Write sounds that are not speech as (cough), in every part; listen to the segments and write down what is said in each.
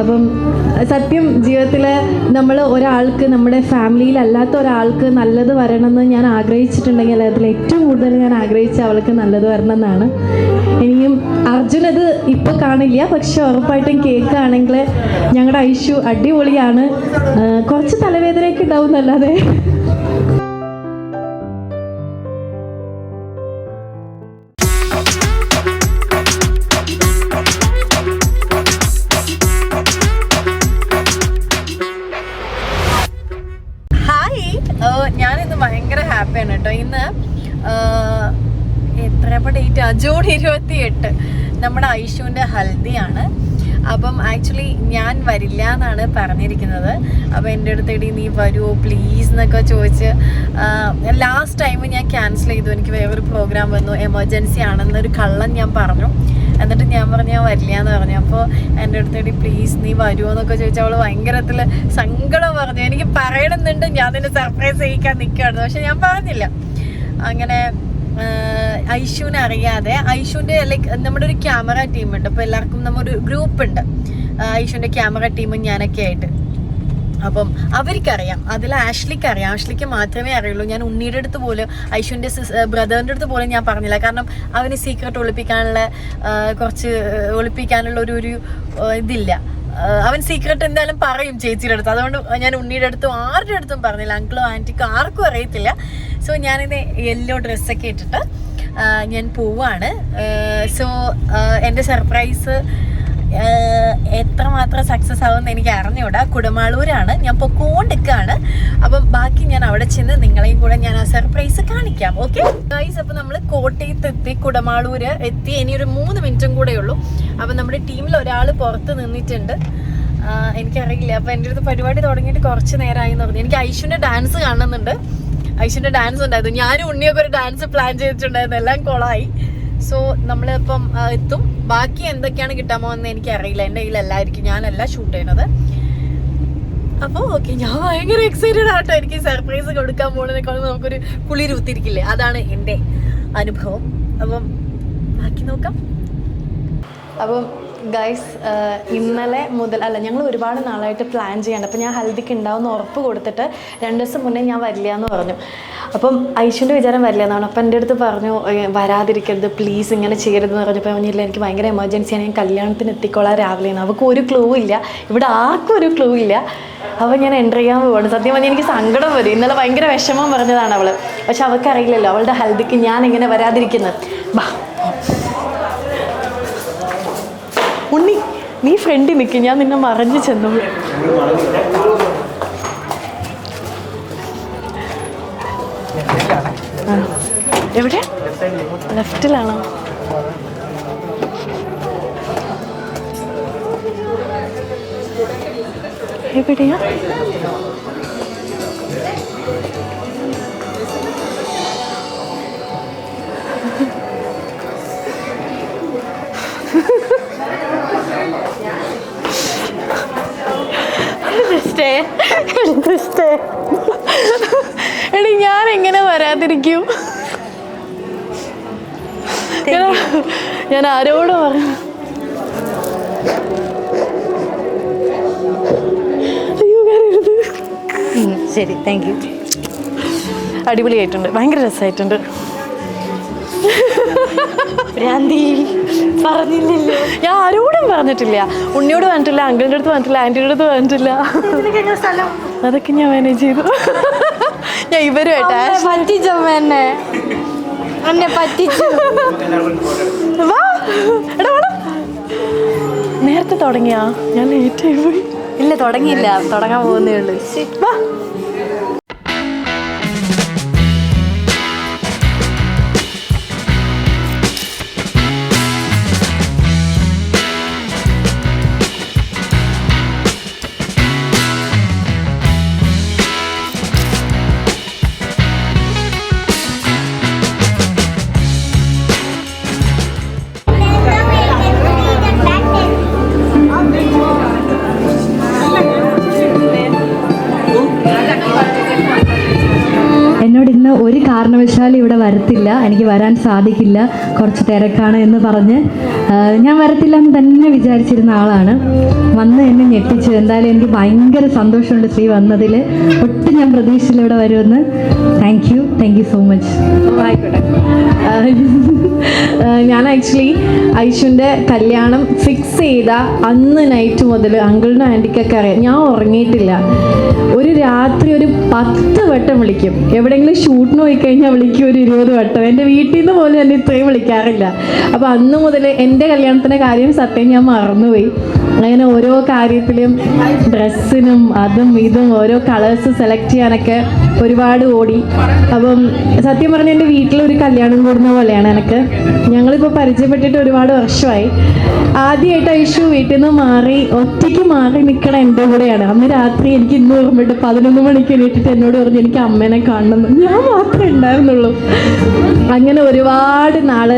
അപ്പം സത്യം ജീവിതത്തിൽ നമ്മൾ ഒരാൾക്ക് നമ്മുടെ ഫാമിലിയിലല്ലാത്ത ഒരാൾക്ക് നല്ലത് വരണമെന്ന് ഞാൻ ആഗ്രഹിച്ചിട്ടുണ്ടെങ്കിൽ അതിൽ ഏറ്റവും കൂടുതൽ ഞാൻ ആഗ്രഹിച്ച അവൾക്ക് നല്ലത് വരണം എന്നാണ് ഇനിയും അർജുൻ അത് ഇപ്പോൾ കാണില്ല. പക്ഷെ ഉറപ്പായിട്ടും കേൾക്കുകയാണെങ്കിൽ ഞങ്ങളുടെ ഐഷു അടിപൊളിയാണ്. കുറച്ച് തലവേദനയൊക്കെ ഉണ്ടാവും എന്നല്ലാതെ. എത്രയപ്പോൾ ഡേറ്റ് ജൂൺ ഇരുപത്തി എട്ട് നമ്മുടെ ഐഷുവിന്റെ ഹൽദിയാണ്. അപ്പം ആക്ച്വലി ഞാൻ വരില്ല എന്നാണ് പറഞ്ഞിരിക്കുന്നത്. അപ്പോൾ എന്റെ അടുത്ത് ഇടി നീ വരുമോ പ്ലീസ് എന്നൊക്കെ ചോദിച്ച് ലാസ്റ്റ് ടൈം ഞാൻ ക്യാൻസൽ ചെയ്തു. എനിക്ക് വേറൊരു പ്രോഗ്രാം വന്നു. എമർജൻസി ആണെന്നൊരു കള്ളം ഞാൻ പറഞ്ഞു. എന്നിട്ട് ഞാൻ പറഞ്ഞു ഞാൻ വരില്ല എന്ന് പറഞ്ഞു. അപ്പോൾ എന്റെ അടുത്തേടി പ്ലീസ് നീ വരുമോ എന്നൊക്കെ ചോദിച്ചാൽ അവൾ ഭയങ്കരത്തിൽ സങ്കടം പറഞ്ഞു. എനിക്ക് പറയണമെന്നുണ്ട് ഞാൻ നിന്നെ സർപ്രൈസ് ചെയ്യിക്കാൻ നിൽക്കുകയായിരുന്നു പക്ഷെ ഞാൻ പറഞ്ഞില്ല. അങ്ങനെ ഐഷുവിനെ അറിയാതെ ഐഷുവിന്റെ ലൈക്ക് നമ്മുടെ ഒരു ക്യാമറ ടീം ഉണ്ട്. അപ്പോൾ എല്ലാവർക്കും നമ്മൊരു ഗ്രൂപ്പ് ഉണ്ട്. ഐഷുവിന്റെ ക്യാമറ ടീമും ഞാനൊക്കെ ആയിട്ട്. അപ്പം അവർക്കറിയാം. അതിൽ ആഷ്ലിക്ക് അറിയാം. ആഷ്ലിക്ക് മാത്രമേ അറിയുള്ളൂ. ഞാൻ ഉണ്ണിയുടെ അടുത്ത് പോലും ഐഷുവിന്റെ ബ്രദറിന്റെ അടുത്ത് പോലും ഞാൻ പറഞ്ഞില്ല. കാരണം അവന് സീക്രട്ട് ഒളിപ്പിക്കാനുള്ള കുറച്ച് ഒളിപ്പിക്കാനുള്ള ഒരു ഒരു ഇതില്ല. അവൻ സീക്രട്ട് എന്തായാലും പറയും ചേച്ചിയുടെ അടുത്ത്. അതുകൊണ്ട് ഞാൻ ഉണ്ണിയുടെ അടുത്തും ആരുടെ അടുത്തും പറഞ്ഞില്ല. അങ്കിളും ആന്റിക്കും ആർക്കും അറിയത്തില്ല. സോ ഞാനിത് യെല്ലോ ഡ്രസ്സൊക്കെ ഇട്ടിട്ട് ഞാൻ പോവാണ്. സോ എന്റെ സർപ്രൈസ് എത്രമാത്രം സക്സസ് ആവുമെന്ന് എനിക്ക് അറിഞ്ഞൂടാ കുടമാളൂരാണ്. ഞാൻ പൊക്കോണ്ടിക്കാണ് അപ്പം ബാക്കി ഞാൻ അവിടെ ചെന്ന് നിങ്ങളെയും കൂടെ ഞാൻ ആ സർപ്രൈസ് കാണിക്കാം. ഓക്കെ ഗൈസ് അപ്പം നമ്മൾ കോട്ടയത്ത് എത്തി കുടമാളൂര് എത്തി. ഇനി ഒരു മൂന്ന് മിനിറ്റും കൂടെ ഉള്ളൂ. അപ്പം നമ്മുടെ ടീമിൽ ഒരാൾ പുറത്ത് നിന്നിട്ടുണ്ട്. എനിക്കറിയില്ല. അപ്പം എന്റെ അടുത്ത് പരിപാടി തുടങ്ങിയിട്ട് കുറച്ച് നേരമായി എന്ന് പറഞ്ഞു. എനിക്ക് ഐഷുവിന്റെ ഡാൻസ് കാണുന്നുണ്ട്. ഐഷുവിന്റെ ഡാൻസ് ഉണ്ടായിരുന്നു. ഞാനും ഉണ്ണിയൊക്കെ ഒരു ഡാൻസ് പ്ലാൻ ചെയ്തിട്ടുണ്ടായിരുന്നു. എല്ലാം കൊളായി. സോ നമ്മളിപ്പം എത്തും. ബാക്കി എന്തൊക്കെയാണ് കിട്ടാമോ എന്ന് എനിക്ക് അറിയില്ല എന്റെ കയ്യിൽ എല്ലായിരിക്കും ഞാനല്ല ഷൂട്ട് ചെയ്യണത്. അപ്പോൾ ഓക്കെ ഞാൻ ഭയങ്കര എക്സൈറ്റഡ് ആട്ടോ. എനിക്ക് സർപ്രൈസ് കൊടുക്കാൻ പോകുന്നതിനേക്കാളും നമുക്കൊരു കുളിരുത്തിരിക്കില്ലേ അതാണ് എന്റെ അനുഭവം. അപ്പം ബാക്കി നോക്കാം. അപ്പം ഗൈസ് ഇന്നലെ മുതൽ അല്ല ഞങ്ങൾ ഒരുപാട് നാളായിട്ട് പ്ലാൻ ചെയ്യാണ്ട്. അപ്പം ഞാൻ ഹൽദിക്ക് ഉണ്ടാവുന്ന ഉറപ്പ് കൊടുത്തിട്ട് രണ്ട് ദിവസം മുന്നേ ഞാൻ വരില്ല എന്ന് പറഞ്ഞു. അപ്പം ഐശുവിന്റെ വിചാരം വരില്ല എന്നാണ് അപ്പം എന്റെ അടുത്ത് പറഞ്ഞു "ഏ, വരാതിരിക്കരുത് പ്ലീസ് ഇങ്ങനെ ചെയ്യരുത് എന്ന് പറഞ്ഞപ്പോൾ പറഞ്ഞില്ല എനിക്ക് ഭയങ്കര എമർജൻസിയാണ് ഞാൻ കല്യാണത്തിന് എത്തിക്കോളാം രാവിലെ എന്ന് അവൾക്ക് ഒരു ക്ലൂ ഇല്ല. ഇവിടെ ആർക്കും ഒരു ക്ലൂ ഇല്ല. അപ്പോൾ ഞാൻ എന്റർ ചെയ്യാൻ പോവാണ്. സത്യം പറഞ്ഞാൽ എനിക്ക് സങ്കടം വരും. ഇന്നലെ ഭയങ്കര വിഷമം പറഞ്ഞതാണ് അവൾ പക്ഷെ അവൾക്ക് അറിയില്ലല്ലോ അവളുടെ ഹൽദിക്ക് ഞാൻ ഇങ്ങനെ വരാതിരിക്കുന്നത് ബാ. ഉണ്ണി നീ ഫ്രണ്ടിൽ നിൽക്കും ഞാൻ നിന്നെ മറഞ്ഞു ചെന്നു. എവിടെ? ലെഫ്റ്റിലാണോ എവിടെയാ? സ്റ്റേ എടി ഞാൻ എങ്ങനെ വരാതിരിക്കും? ഞാൻ- ആരോട് പറഞ്ഞു. ശരി താങ്ക് യു അടിപൊളിയായിട്ടുണ്ട്. ഭയങ്കര രസമായിട്ടുണ്ട് ഭ്രാന്തി. പറഞ്ഞില്ലല്ലോ. ഞാൻ ആരോടും പറഞ്ഞിട്ടില്ല. ഉണ്ണിയോട് പറഞ്ഞിട്ടില്ല അങ്കിളിന്റെ അടുത്ത് പറഞ്ഞിട്ടില്ല ആന്റിയുടെ അടുത്ത് പറഞ്ഞിട്ടില്ല. സ്ഥലം? അതൊക്കെ ഞാൻ മാനേജ് ചെയ്തു. ഞാൻ ഇവരുമായിട്ട് എന്നെ. എന്നെ പറ്റിച്ചു. വാ. എടാ നേരത്തെ തുടങ്ങിയാ? ഞാൻ ലേറ്റ് ആയി പോയി. ഇല്ല തുടങ്ങിയില്ല. തുടങ്ങാൻ പോകുന്നേ ഉള്ളൂ. വാ. കാരണവശാൽ ഇവിടെ വരത്തില്ല. എനിക്ക് വരാൻ സാധിക്കില്ല. കുറച്ച് തിരക്കാണ് എന്ന് പറഞ്ഞ് ഞാൻ വരത്തില്ല എന്ന് തന്നെ വിചാരിച്ചിരുന്ന ആളാണ്. വന്ന് എന്നെ ഞെട്ടിച്ചു. എന്തായാലും എനിക്ക് ഭയങ്കര സന്തോഷമുണ്ട് ശ്രീ വന്നതിൽ ഒട്ടും ഞാൻ പ്രതീക്ഷിച്ചില്ല ഇവിടെ വരുമെന്ന്. Thank you thank you so much ഞാൻ ആക്ച്വലി ഐഷുന്റെ കല്യാണം ഫിക്സ് ചെയ്ത അന്ന് നൈറ്റ് മുതൽ അങ്കിളിനും ആന്റിക്കൊക്കെ അറിയാം. ഞാൻ ഉറങ്ങിയിട്ടില്ല. ഒരു രാത്രി ഒരു പത്ത് വട്ടം വിളിക്കും. എവിടെയെങ്കിലും ഷൂട്ടിന് പോയി കഴിഞ്ഞാൽ വിളിക്കും ഒരു ഇരുപത് വട്ടം. എന്റെ വീട്ടിൽ നിന്ന് പോലും എന്നെ ഇത്രയും വിളിക്കാറില്ല. അപ്പോൾ അന്ന് മുതൽ എന്റെ കല്യാണത്തിന്റെ കാര്യം സത്യം ഞാൻ മറന്നുപോയി. അങ്ങനെ ഓരോ കാര്യത്തിലും ഡ്രസ്സിനും അതും ഇതും ഓരോ കളേഴ്സ് സെലക്ട് ചെയ്യാനൊക്കെ ഒരുപാട് ഓടി. അപ്പം സത്യം പറഞ്ഞാൽ എന്റെ വീട്ടിലൊരു കല്യാണം കൂടുന്ന പോലെയാണ് എനിക്ക്. ഞങ്ങളിപ്പോൾ പരിചയപ്പെട്ടിട്ട് ഒരുപാട് വർഷമായി ആദ്യമായിട്ട് ഐഷു വീട്ടിൽ നിന്ന് മാറി ഒറ്റയ്ക്ക് മാറി നിൽക്കണ എന്റെ കൂടെയാണ്. അന്ന് രാത്രി എനിക്ക് ഇന്ന് ഓർമ്മയിട്ട് പതിനൊന്ന് മണിക്ക് എണീറ്റിട്ട് എന്നോട് പറഞ്ഞു എനിക്ക് അമ്മേനെ കാണണം ഞാൻ മാത്രമേ ഉണ്ടായിരുന്നുള്ളൂ. അങ്ങനെ ഒരുപാട് നാൾ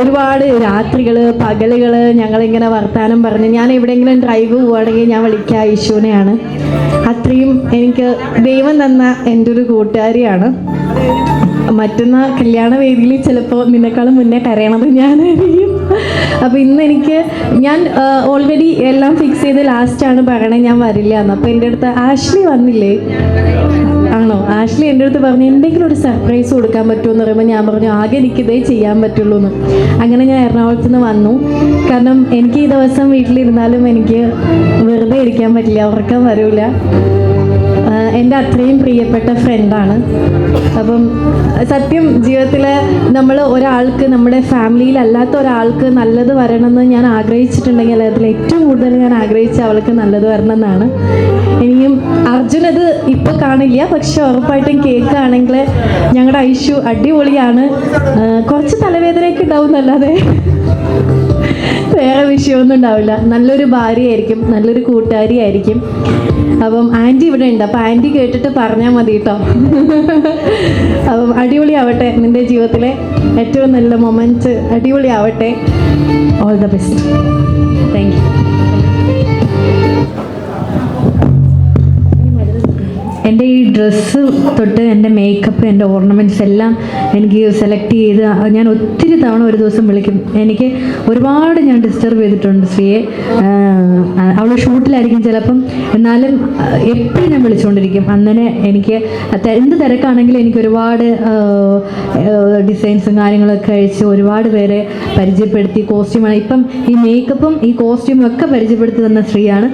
ഒരുപാട് രാത്രികൾ പകലുകൾ ഞങ്ങളിങ്ങനെ വർത്താനം പറഞ്ഞ് ഞാൻ എവിടെയെങ്കിലും ഡ്രൈവ് പോവുകയാണെങ്കിൽ ഞാൻ വിളിക്കുക യേശുവിനെയാണ് അത്രയും എനിക്ക് ദൈവം തന്ന എന്റെ ഒരു കൂട്ടുകാരിയാണ്. മറ്റൊന്ന് കല്യാണ വേദിയിൽ ചിലപ്പോൾ നിന്നെക്കാളും മുന്നേ കരയണത് ഞാനായിരിക്കും. അപ്പോൾ ഇന്ന് എനിക്ക് ഞാൻ ഓൾറെഡി എല്ലാം ഫിക്സ് ചെയ്ത് ലാസ്റ്റാണ് പറയണേ ഞാൻ വരില്ല എന്ന്. അപ്പോൾ എന്റെ അടുത്ത് ആഷ്ലി വന്നില്ലേ? ആണോ? ആഷ്ലി എന്റെ അടുത്ത് പറഞ്ഞു എന്തെങ്കിലും ഒരു സർപ്രൈസ് കൊടുക്കാൻ പറ്റുമോ? എന്ന് പറയുമ്പോൾ ഞാൻ പറഞ്ഞു ആകെ എനിക്കിതേ ചെയ്യാൻ പറ്റുള്ളൂ എന്ന്. അങ്ങനെ ഞാൻ എറണാകുളത്ത് നിന്ന് വന്നു. കാരണം എനിക്ക് ഈ ദിവസം വീട്ടിലിരുന്നാലും എനിക്ക് വെറുതെ ഇരിക്കാൻ പറ്റില്ല ഉറക്കം വരില്ല ആഹ് എന്റെ അത്രയും പ്രിയപ്പെട്ട ഫ്രണ്ടാണ് അപ്പം സത്യം ജീവിതത്തിൽ നമ്മൾ ഒരാൾക്ക് നമ്മുടെ ഫാമിലിയിലല്ലാത്ത ഒരാൾക്ക് നല്ലത് വരണമെന്ന് ഞാൻ ആഗ്രഹിച്ചിട്ടുണ്ടെങ്കിൽ അതിൽ ഏറ്റവും കൂടുതൽ ഞാൻ ആഗ്രഹിച്ച അവൾക്ക് നല്ലത് വരണമെന്നാണ്. ഇനിയും അർജുൻ അത് ഇപ്പോൾ കാണില്ല. പക്ഷെ ഉറപ്പായിട്ടും കേൾക്കുകയാണെങ്കിൽ ഞങ്ങളുടെ ഐഷു അടിപൊളിയാണ്. കുറച്ച് തലവേദനയൊക്കെ ഉണ്ടാവും എന്നല്ലാതെ. വേറെ വിഷയമൊന്നും ഉണ്ടാവില്ല. നല്ലൊരു ഭാര്യയായിരിക്കും നല്ലൊരു കൂട്ടുകാരിയായിരിക്കും. അപ്പം ആന്റി ഇവിടെ ഉണ്ട്. അപ്പം ആന്റി കേട്ടിട്ട് പറഞ്ഞാൽ മതി കേട്ടോ (laughs) അപ്പം അടിപൊളിയാവട്ടെ നിന്റെ ജീവിതത്തിലെ ഏറ്റവും നല്ല moments അടിപൊളിയാവട്ടെ. All the best thank you എന്റെ ഈ ഡ്രസ്സ് തൊട്ട് എന്റെ മേക്കപ്പ് എന്റെ ഓർണമെന്റ്സ് എല്ലാം എനിക്ക് സെലക്ട് ചെയ്ത് ഞാൻ ഒത്തിരി തവണ ഒരു ദിവസം വിളിക്കും. എനിക്ക് ഒരുപാട് ഞാൻ ഡിസ്റ്റർബ് ചെയ്തിട്ടുണ്ട് ശ്രീയെ. അവൾ ഷൂട്ടിലായിരിക്കും ചിലപ്പം. എന്നാലും എപ്പോഴും ഞാൻ വിളിച്ചുകൊണ്ടിരിക്കും അങ്ങനെ എനിക്ക് എന്ത് തിരക്കാണെങ്കിലും എനിക്ക് ഒരുപാട് ഡിസൈൻസും കാര്യങ്ങളൊക്കെ അയച്ച് ഒരുപാട് പേരെ പരിചയപ്പെടുത്തി കോസ്റ്റ്യൂമാണ് ഇപ്പം ഈ മേക്കപ്പും ഈ കോസ്റ്റ്യൂമും ഒക്കെ പരിചയപ്പെടുത്തി തന്ന സ്ത്രീയാണ്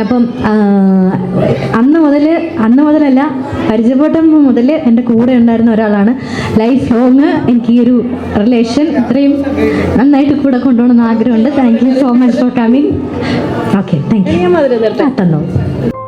അപ്പം അന്ന് മുതൽ അന്ന് മുതലല്ല പരിചയപ്പെട്ടപ്പോൾ മുതൽ എന്റെ കൂടെ ഉണ്ടായിരുന്ന ഒരാളാണ്. ലൈഫ് ലോങ് എനിക്ക് ഈ ഒരു റിലേഷൻ ഇത്രയും നന്നായിട്ട് കൂടെ കൊണ്ടുപോകണമെന്ന് ആഗ്രഹമുണ്ട്. Thank you so much for coming okay thank you തന്നോളൂ